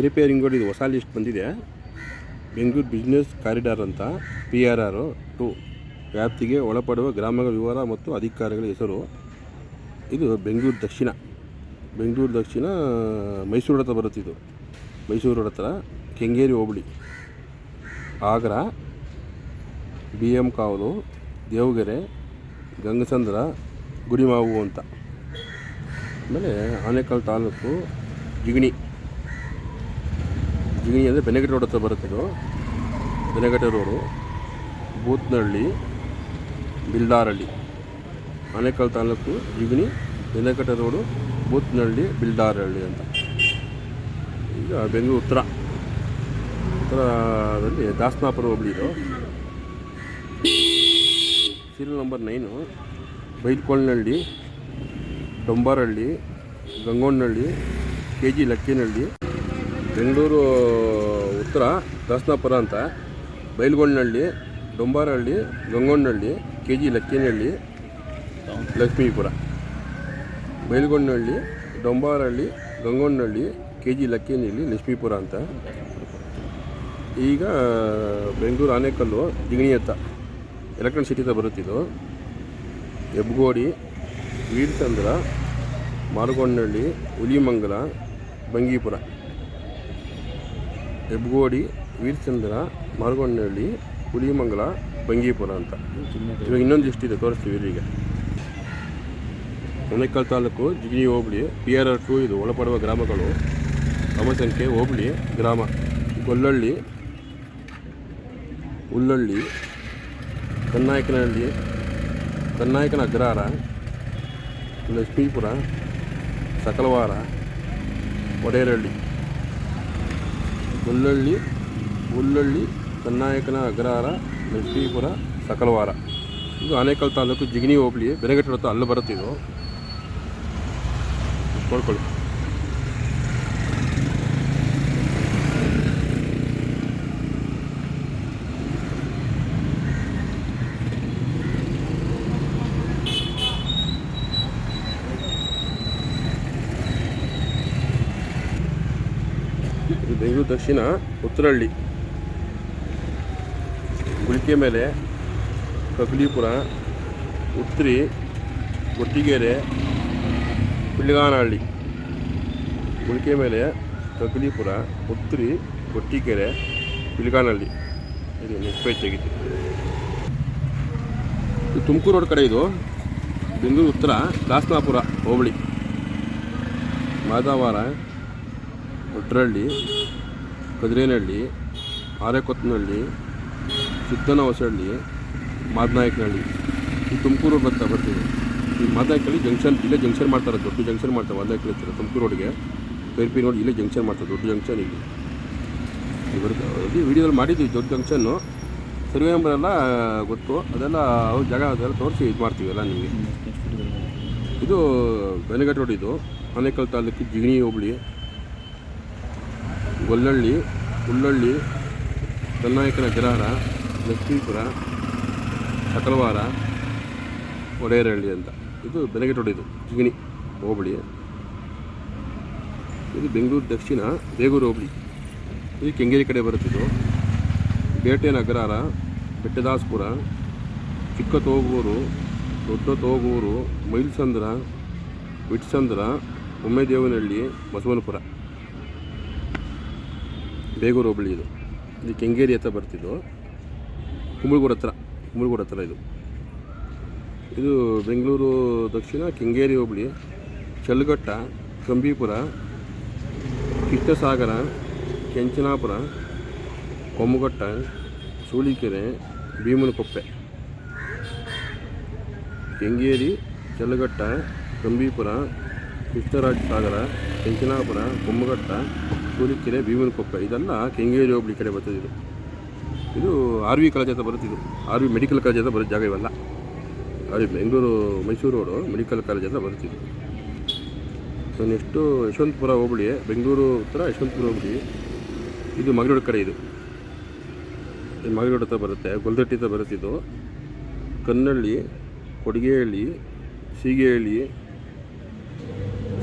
Repairing road ಇದು ಹೊಸ list ಬಂದಿದೆ. ಬೆಂಗಳೂರು ಬಿಸ್ನೆಸ್ ಕಾರಿಡಾರ್ ಅಂತ ಪಿ ಆರ್ ಆರು ಟು ವ್ಯಾಪ್ತಿಗೆ ಒಳಪಡುವ ಗ್ರಾಮಗಳ ವಿವರ ಮತ್ತು ಅಧಿಕಾರಿಗಳ ಹೆಸರು. ಇದು ಬೆಂಗಳೂರು ದಕ್ಷಿಣ. ಬೆಂಗಳೂರು ದಕ್ಷಿಣ, ಮೈಸೂರು ಹತ್ರ ಬರುತ್ತೆ ಇದು. ಮೈಸೂರು ರೋಡ್ ಹತ್ರ ಕೆಂಗೇರಿ ಹೋಬಳಿ. ಆಗ್ರಾ ಬಿ ಎಂ ಕಾವಲು ದೇವಗೆರೆ, ಗಂಗಸಂದ್ರ, ಗುಡಿಮಾವು ಅಂತ. ಆಮೇಲೆ ಆನೇಕಲ್ ತಾಲೂಕು, ಜಿಗಣಿ. ಜಿಗಣಿ ಅಂದರೆ ಬೆನಗಟ್ಟೆ ರೋಡ್ ಹತ್ರ ಬರುತ್ತೆ ಇದು. ಬೆನಗಟ್ಟೆ ರೋಡು. ಬೂತ್ನಹಳ್ಳಿ ಬಿಲ್ದಾರಳ್ಳಿ ಆನೇಕಲ್ ತಾಲೂಕು ಜಿಗಣಿ ಬೆನಗಟ್ಟೆ ರೋಡು ಬೂತ್ನಹಳ್ಳಿ ಬಿಲ್ದಾರಹಳ್ಳಿ ಅಂತ. ಈಗ ಬೆಂಗಳೂರು ಉತ್ತರ ಉತ್ತರದಲ್ಲಿ ದಾಸನಾಪುರ ಹೋಬಳಿ ಇದು. Serial number nine. Bailkolanahalli Dombarahalli Gangondanahalli K G Lakkinahalli Bengaluru ಉತ್ತರ ದಾಸನಾಪುರ ಅಂತ Bailgondanahalli Dombarahalli Gangondanahalli K G Lakkinahalli Lakshmipura. Bailgondanahalli Dombarahalli Gangondanahalli K G Lakkinahalli Lakshmipura ಅಂತ. ಈಗ, ಬೆಂಗಳೂರು ಆನೆಕಲ್ಲು, ಜಿಗಣಿ ಹತ್ತ ಎಲೆಕ್ಟ್ರಾನಿಕ್ ಸಿಟಿ ಹತ್ರ ಬರುತ್ತಿದ್ದು ಹೆಬ್ಗೋಡಿ ವೀರ್ಚಂದ್ರ ಮಾರುಗೊಂಡನಹಳ್ಳಿ ಹುಲಿಮಂಗಲ, ಬಂಗೀಪುರ. ಹೆಬ್ಗೋಡಿ ವೀರಚಂದ್ರ ಮಾರ್ಗೊಂಡಹಳ್ಳಿ ಹುಲಿಮಂಗಲ, ಬಂಗೀಪುರ ಅಂತ. ಇವಾಗ ಇನ್ನೊಂದು ಇದೆ, ತೋರಿಸ್ತೀವಿ ಇಲ್ಲಿಗೆ. ಮನೆಕಲ್ ತಾಲೂಕು, ಜಿಗ್ನಿ ಹೋಬಳಿ ಪಿ ಆರ್ ಆರ್ ಟು ಇದು, ಒಳಪಡುವ ಗ್ರಾಮಗಳು. ಕ್ರಮ ಸಂಖ್ಯೆ ಹೋಬಳಿ, ಗ್ರಾಮ. ಗೊಲ್ಲಳ್ಳಿ, ಉಲ್ಲಳ್ಳಿ ಕನ್ನಾಯಕನಹಳ್ಳಿ ಕನ್ನಾಯಕನ ಅಗ್ರಹಾರ ಲಕ್ಷ್ಮೀಪುರ, ಸಕಲವಾರ ಒಡೇರಹಳ್ಳಿ ಉಲ್ಲಳ್ಳಿ ಉಲ್ಲಳ್ಳಿ ಕನ್ನಾಯಕನ ಅಗ್ರಹಾರ ಲಕ್ಷ್ಮೀಪುರ ಸಕಲವಾರ. ಇದು ಆನೇಕಲ್ ತಾಲೂಕು ಜಿಗಣಿ ಹೋಬಳಿ ಬೆನಗಟ್ಟೆ ಹತ್ರ ಅಲ್ಲಿ ಬರುತ್ತಿದ್ದು ನೋಡ್ಕೊಳ್ಳಿ ಇದು ಬೆಂಗಳೂರು ದಕ್ಷಿಣ ಉತ್ತರಹಳ್ಳಿ ಗುಳಿಕೆ ಮೇಲೆ ಕಗ್ಲಿಪುರ, ಉತ್ರಿ, ಗುಟ್ಟಿಗೆರೆ, ಪಿಳ್ಗಾನಹಳ್ಳಿ. ಗುಳಿಕೆ ಮೇಲೆ ಕಗ್ಲಿಪುರ, ಉತ್ರಿ, ಗುಟ್ಟಿಗೆರೆ, ಪಿಳ್ಗಾನಹಳ್ಳಿ. ಇದು ನೆಕ್ಸ್ಟ್ ಪೇಜ್ ತೆಗಿತು ಇದು ತುಮಕೂರು ರೋಡ್ ಕಡೆ ಇದು. ಬೆಂಗಳೂರು ಉತ್ತರ, ದಾಸನಾಪುರ, ಹೋಬಳಿ. ಮಾದಾವಾರ ಒಟ್ರಹಳ್ಳಿ ಕದಿರೇನಹಳ್ಳಿ ಆರೆಕೊತ್ತನಹಳ್ಳಿ ಸಿದ್ದನ ಹೊಸಹಳ್ಳಿ ಮಾದನಾಯಕನಹಳ್ಳಿ ಈ ತುಮಕೂರು ಬರ್ತಾ ಬರ್ತೀವಿ ಈ ಮಾದನಾಯಕಲ್ಲಿ ಜಂಕ್ಷನ್ ಇಲ್ಲೇ ಜಂಕ್ಷನ್ ಮಾಡ್ತಾರೆ ದೊಡ್ಡ ಜಂಕ್ಷನ್ ಮಾಡ್ತಾರೆ ಮಾದನಾಯಕಲ್ಲಿ ಹತ್ತಿರ ತುಮಕೂರು ರೋಡ್ಗೆ. ಪೇರ್ಪಿ ನೋಡಿ ಇಲ್ಲೇ ಜಂಕ್ಷನ್ ಮಾಡ್ತಾರೆ ದೊಡ್ಡ ಜಂಕ್ಷನ್ ಇಲ್ಲಿ. ಇವರು ವಿಡಿಯೋದಲ್ಲಿ ಮಾಡಿದ್ವಿ ದೊಡ್ಡ ಜಂಕ್ಷನ್ನು ಸರ್ವೆ ನಂಬರ್ ಎಲ್ಲ ಗೊತ್ತು. ಅದೆಲ್ಲ ಅವ್ರ ಜಾಗ ಅದೆಲ್ಲ ತೋರಿಸಿ ಇದು ಮಾಡ್ತೀವಿ ಎಲ್ಲ ನಿಮಗೆ. ಇದು ಬೆನಗಟ್ಟ ರೋಡ್ ಇದು. ಆನೇಕಲ್ ತಾಲೂಕು ಜಿಗಣಿ ಹೋಬಳಿ. ಗೊಲ್ಲಹಳ್ಳಿ ಉಳ್ಳಳ್ಳಿ ಚನ್ನಾಯಕನ ಅಗ್ರಹಾರ ಲಕ್ಷ್ಮೀಪುರ, ಸಕಲವಾರ, ಒಡೆಯರಹಳ್ಳಿ ಅಂತ. ಇದು ಬೆನಗೆಟೊಡೆದು, ಜಿಗಣಿ ಹೋಬಳಿ ಇದು ಬೆಂಗಳೂರು ದಕ್ಷಿಣ, ಬೇಗೂರು ಹೋಬಳಿ. ಇದು ಕೆಂಗೇರಿ ಕಡೆ ಬರುತ್ತಿದ್ದು ಬೇಟೆ ನಗರಾರ, ಬೆಟ್ಟದಾಸ್ಪುರ ಚಿಕ್ಕ ತೋಗೂರು ದೊಡ್ಡ ತೋಗೂರು ಮೈಲ್ಸಂದ್ರ, ವಿಟ್ಸಂದ್ರ ಒಮ್ಮೆದೇವನಹಳ್ಳಿ ಬಸವನಪುರ. ಬೇಗೂರು ಹೋಬಳಿ ಇದು. ಇಲ್ಲಿ ಕೆಂಗೇರಿ ಹತ್ರ ಬರ್ತಿದ್ದು. ಕುಂಬಳಗೂರು ಹತ್ರ ಕುಂಬಳಗೂರು ಹತ್ರ ಇದು. ಇದು ಬೆಂಗಳೂರು ದಕ್ಷಿಣ ಕೆಂಗೇರಿ ಹೋಬಳಿ ಚಲ್ಲಘಟ್ಟ ಕಂಬೀಪುರ, ಕೃಷ್ಣಸಾಗರ, ಕೆಂಚನಾಪುರ, ಕೊಮ್ಮಘಟ್ಟ ಸೂಳಿಕೆರೆ ಭೀಮನಕೊಪ್ಪೆ. ಕೆಂಗೇರಿ ಚಲ್ಲಘಟ್ಟ ಕಂಬೀಪುರ ಕೃಷ್ಣರಾಜ ಸಾಗರ ಕೆಂಚನಾಪುರ, ಕೊಮ್ಮಘಟ್ಟ ಸೂಳಿಕೆರೆ ಭೀಮನಕೊಪ್ಪೆ ಇದೆಲ್ಲ ಕೆಂಗೇರಿ ಹೋಬಳಿ ಕಡೆ ಬರ್ತದೆ ಇದು. ಇದು ಆರ್ ವಿ ಕಾಲೇಜ್ ಅಂತ ಬರುತ್ತಿದ್ದು ಆರ್ ವಿ ಮೆಡಿಕಲ್ ಕಾಲೇಜ್ ಅಂತ ಬರೋ ಜಾಗ ಇವೆಲ್ಲ. ಅದೇ Bengaluru, Mysuru road, medical college ಅಂತ ಬರುತ್ತಿದ್ದು ಸೊ, ನೆಕ್ಸ್ಟು ಯಶವಂತಪುರ ಹೋಬಳಿ, ಬೆಂಗಳೂರು ಉತ್ತರ ಯಶವಂತಪುರ ಹೋಬಳಿ. ಇದು ಮಗಳೂರು ಕಡೆ ಇದು. ಮಗಳೂರು ಹತ್ರ ಬರುತ್ತೆ, ಗೊಲ್ದಟ್ಟಿ ಹತ್ರ ಬರುತ್ತಿದ್ದು ಕನ್ನಳ್ಳಿ, ಕೊಡಿಗೆಹಳ್ಳಿ, ಸೀಗೆಹಳ್ಳಿ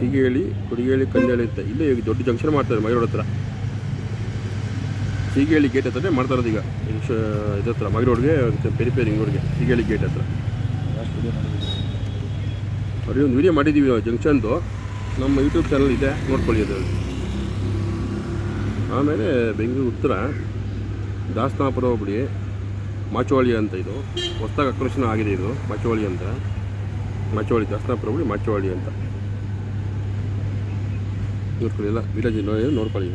ಸೀಗೆಹಳ್ಳಿ ಕುಡಿಗೇಳಿ ಕಂಜಾಳಿ ಅಂತ ಇಲ್ಲೇ ಈಗ ದೊಡ್ಡ ಜಂಕ್ಷನ್ ಮಾಡ್ತಾರೆ ಮೈರೋಡ್ ಹತ್ರ. ಸೀಗೇಳಿ ಗೇಟ್ ಹತ್ರನೇ ಮಾಡ್ತಾ ಇರೋದು ಈಗ. ಇದ್ರ ಮಗಿ ರೋಡ್ಗೆ ಪೆರಿ ಪೇರಿಂಗ್ ರೋಡ್ಗೆ ಸೀಗೇಳಿ ಗೇಟ್ ಹತ್ರ. ಅವ್ರಿಗೆ ಒಂದು ವಿಡಿಯೋ ಮಾಡಿದ್ದೀವಿ ನಾವು ಜಂಕ್ಷನ್ದು ನಮ್ಮ ಯೂಟ್ಯೂಬ್ ಚಾನಲ್ ಇದೆ, ನೋಡ್ಕೊಳ್ಳಿ ಅದು ಆಮೇಲೆ ಬೆಂಗಳೂರು ಉತ್ತರ ದಾಸನಾಪುರ ಹೋಗ್ಬಿಡಿ. ಮಾಚೋಳಿ ಅಂತ ಇದು. ಹೊಸ್ದಾಗಿ ಆಕರ್ಷಣೆ ಆಗಿದೆ ಇದು, ಮಾಚೋಳಿ ಅಂತ. ಮಾಚೋಳಿ ದಾಸನಾಪುರ ಹೋಬಳಿ ಮಾಚೋಳಿ ಅಂತ. ನೋಡ್ಕೊಳ್ಳಿ ಎಲ್ಲ ವಿಲೇಜ್ ನೋಡಿ ನೋಡ್ಕೊಳ್ಳಿ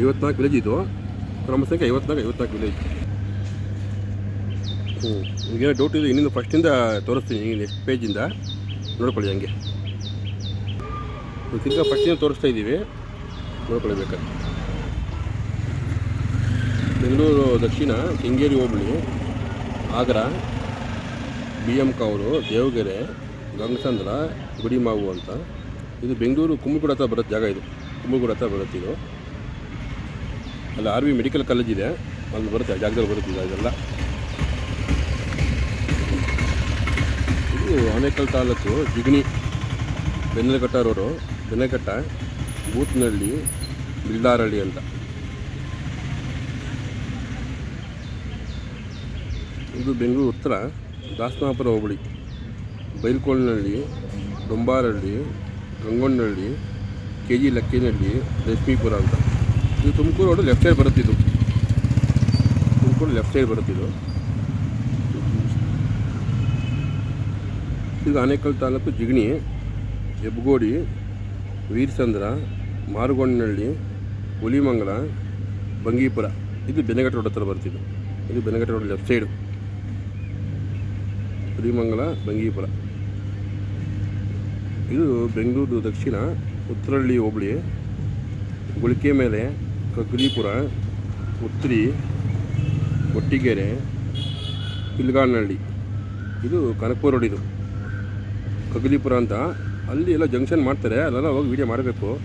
ಐವತ್ನಾಲ್ಕು ವಿಲೇಜ್ ಇದು. ಕ್ರಮ ಸಂಖ್ಯೆ ಐವತ್ನಾಲ್ಕು ಐವತ್ನಾಲ್ಕು ವಿಲೇಜ್ ಹ್ಞೂ ನಿಮಗೇನೋ ಡೌಟ್ ಇದೆ ಇನ್ನೊಂದು ಫಸ್ಟಿಂದ ತೋರಿಸ್ತೀನಿ ನೆಕ್ಸ್ಟ್ ಪೇಜಿಂದ ನೋಡ್ಕೊಳ್ಳಿ ಹಂಗೆ. ತಿರ್ಗಾ ಪಟ್ಟಿನ ತೋರಿಸ್ತಾ ಇದ್ದೀವಿ. ನೋಡ್ಕೊಳ್ಬೇಕು ಬೆಂಗಳೂರು ದಕ್ಷಿಣ, ಕೆಂಗೇರಿ ಹೋಬಳಿ, ಆಗ್ರಾ, ಬಿ ಎಂ ಕಾವೂರು ದೇವಗೆರೆ, ಗಂಗಸಂದ್ರ, ಗುಡಿಮಾವು ಅಂತ. ಇದು ಬೆಂಗಳೂರು ಕುಂಬಗೂಡ ಹತ್ರ ಬರೋ ಜಾಗ ಇದು. ಕುಂಬಗೂಡ ಹತ್ರ ಬರುತ್ತೆ ಇದು. ಅಲ್ಲಿ ಆರ್ ವಿ ಮೆಡಿಕಲ್ ಕಾಲೇಜ್ ಇದೆ. ಅಲ್ಲಿ ಬರುತ್ತೆ, ಆ ಜಾಗದಲ್ಲಿ ಬರುತ್ತೆ ಇದು ಇದೆಲ್ಲ. ಇದು ಆನೇಕಲ್ ತಾಲೂಕು, ಜಿಗ್ನಿ, ಬೆನ್ನಲಘಟ್ಟ ರೋಡು. ಬೆನ್ನಘಟ್ಟ ಬೂತ್ನಹಳ್ಳಿ ಬಿಲ್ದಾರಹಳ್ಳಿ ಅಂತ. ಇದು ಬೆಂಗಳೂರು ಉತ್ತರ ದಾಸನಾಪುರ ಹೋಬಳಿ. ಬೈಲ್ಕೋಲ್ನಹಳ್ಳಿ ಡೊಂಬಾರಹಳ್ಳಿ ಗಂಗೊಂಡಹಳ್ಳಿ ಕೆ ಜಿ ಲಕ್ಕಿನಹಳ್ಳಿ ಲಕ್ಷ್ಮೀಪುರ ಅಂತ. ಇದು ತುಮಕೂರು ರೋಡು ಲೆಫ್ಟ್ ಸೈಡ್ ಬರುತ್ತಿದ್ದು ತುಮಕೂರು ಲೆಫ್ಟ್ ಸೈಡ್ ಬರುತ್ತಿದ್ದು ಇದು. ಆನೇಕಲ್ ತಾಲೂಕು ಜಿಗಣಿ ಹೆಬ್ಗೋಡಿ ವೀರಸಂದ್ರ ಮಾರುಗೊಂಡನಹಳ್ಳಿ ಹುಲಿಮಂಗಲ, ಬಂಗೀಪುರ. ಇದು ಬೆನಗಟ್ಟ ರೋಡ್ ಹತ್ರ ಬರ್ತಿದ್ದು ಇದು Bannerghatta road left side Hulimangala, Bangipura. ಇದು ಬೆಂಗಳೂರು ದಕ್ಷಿಣ ಉತ್ತರಹಳ್ಳಿ ಹೋಬಳಿ, ಗುಳಿಕೆ ಮೇಲೆ ಕಗಲಿಪುರ ಉತ್ತರಿ ಒಟ್ಟಿಗೆರೆ ಪಿಲ್ಗಾನಹಳ್ಳಿ ಇದು ಕನಕಪುರ ರೋಡ್ ಇದು. ಕಗ್ಲಿಪುರ ಅಂತ ಅಲ್ಲಿ ಎಲ್ಲ ಜಂಕ್ಷನ್ ಮಾಡ್ತಾರೆ ಅಲ್ಲೆಲ್ಲ ಹೋಗಿ ವೀಡಿಯೋ ಮಾಡಬೇಕು.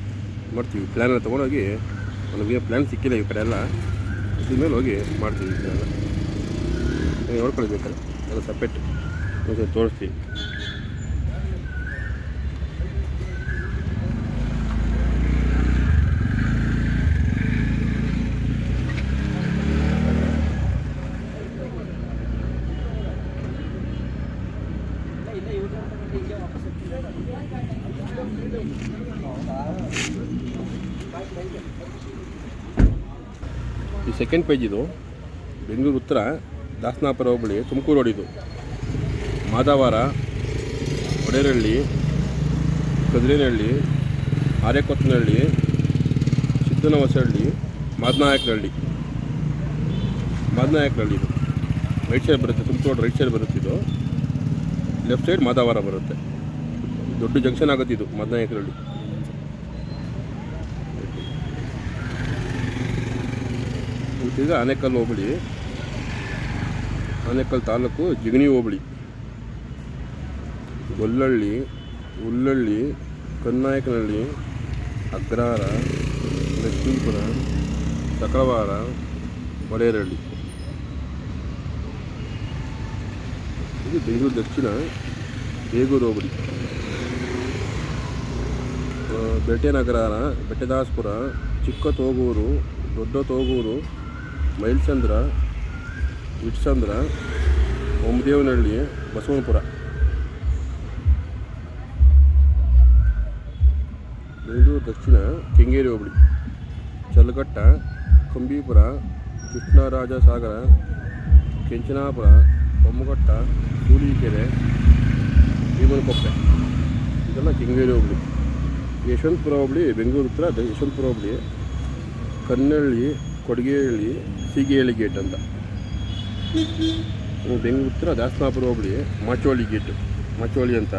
ಮಾಡ್ತೀವಿ. ಪ್ಲ್ಯಾನ್ ಎಲ್ಲ ತೊಗೊಂಡೋಗಿ ನಮಗೆ ಪ್ಲ್ಯಾನ್ ಸಿಕ್ಕಿಲ್ಲ ಈ ಕಡೆ ಎಲ್ಲ. ಇದ್ರ ಮೇಲೆ ಹೋಗಿ ಮಾಡ್ತೀವಿ ಇದನ್ನೆಲ್ಲ ಎಲ್ಲ. ನೋಡ್ಕೊಳ್ಬೇಕಾದ್ರೆ, ಎಲ್ಲ ಸಪ್ರೇಟ್ ತೋರಿಸ್ತೀವಿ. ಈ ಸೆಕೆಂಡ್ ಪೇಜ್ ಇದು. ಬೆಂಗಳೂರು ಉತ್ತರ, ದಾಸನಾಪುರ ಹೋಬಳಿ, ತುಮಕೂರು ರೋಡ್ ಇದು ಮಾದಾವಾರ ಒಡೇರಹಳ್ಳಿ ಕದ್ರೇನಹಳ್ಳಿ ಆರ್ಯಕೊತ್ತನಹಳ್ಳಿ ಸಿದ್ದನವಸಹಳ್ಳಿ, ಮಾದನಾಯಕನಹಳ್ಳಿ. ಮಾದನಾಯಕನಹಳ್ಳಿ ಇದು. ರೈಟ್ ಸೈಡ್ ಬರುತ್ತೆ, ತುಮಕೂರು ರೋಡ್ ರೈಟ್ ಸೈಡ್ ಬರುತ್ತೆ ಇದು. ಲೆಫ್ಟ್ ಸೈಡ್ ಮಾದಾವಾರ ಬರುತ್ತೆ. ದೊಡ್ಡ ಜಂಕ್ಷನ್ ಆಗುತ್ತೆ ಇದು, ಮಾದನಾಯಕನಹಳ್ಳಿ. ಈಗ ಆನೇಕಲ್ ಹೋಬಳಿ. ಆನೇಕಲ್ ತಾಲೂಕು ಜಿಗಣಿ ಹೋಬಳಿ. ಗೊಲ್ಲಳ್ಳಿ ಉಳ್ಳಳ್ಳಿ ಕನ್ನಾಯಕನಹಳ್ಳಿ ಅಗ್ರಹಾರ ಲಕ್ಷ್ಮೀಪುರ ಸಕಲವಾರ ಒಡೆಯರಹಳ್ಳಿ ಇದು ಬೆಂಗಳೂರು ದಕ್ಷಿಣ ಬೇಗೂರು ಹೋಬಳಿ. ಬೆಟ್ಟೆ ಬೆಟ್ಟೆನಗರ ಬೆಟ್ಟದಾಸ್ಪುರ ಚಿಕ್ಕ ತೋಗೂರು ದೊಡ್ಡ ತೋಗೂರು ಮೈಲ್ಸಂದ್ರ ವಿಟ್ಸಂದ್ರ ಒಮ್ಮದೇವನಹಳ್ಳಿ ಬಸವನಪುರ. ಬೆಂಗಳೂರು ದಕ್ಷಿಣ ಕೆಂಗೇರಿ ಹೋಬಳಿ. ಚಲಘಟ್ಟ ಕಂಬೀಪುರ ಕೃಷ್ಣರಾಜ ಸಾಗರ ಕೆಂಚನಾಪುರ ಬೊಮ್ಮಘಟ್ಟ ಸೂಲಿಕೆರೆ ಭೀಮನಕೊಪ್ಪೆ. ಇದೆಲ್ಲ ಕೆಂಗೇರಿ ಹೋಬಳಿ. ಯಶವಂತಪುರ ಹೋಬಳಿ, ಬೆಂಗಳೂರು ಉತ್ತರ ಯಶವಂತಪುರ ಹೋಬಳಿ. ಕನ್ನಳ್ಳಿ ಕೊಡಗೇಹಳ್ಳಿ ಸೀಗೆಹಳ್ಳಿ ಗೇಟ್ ಅಂತ. ಬೆಂಗಳೂರು ಉತ್ತರ ದಾಸನಾಪುರ ಹೋಬಳಿ ಮಚೋಳಿ ಗೇಟ್ ಮಚೋಳಿ ಅಂತ.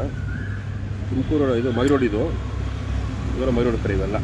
ತುಮಕೂರು ಇದು, ಮೈರೋಡ್ ಇದು. ಇವರ ಮೈರೋಡ್ ಕಡೆ ಇವೆಲ್ಲ.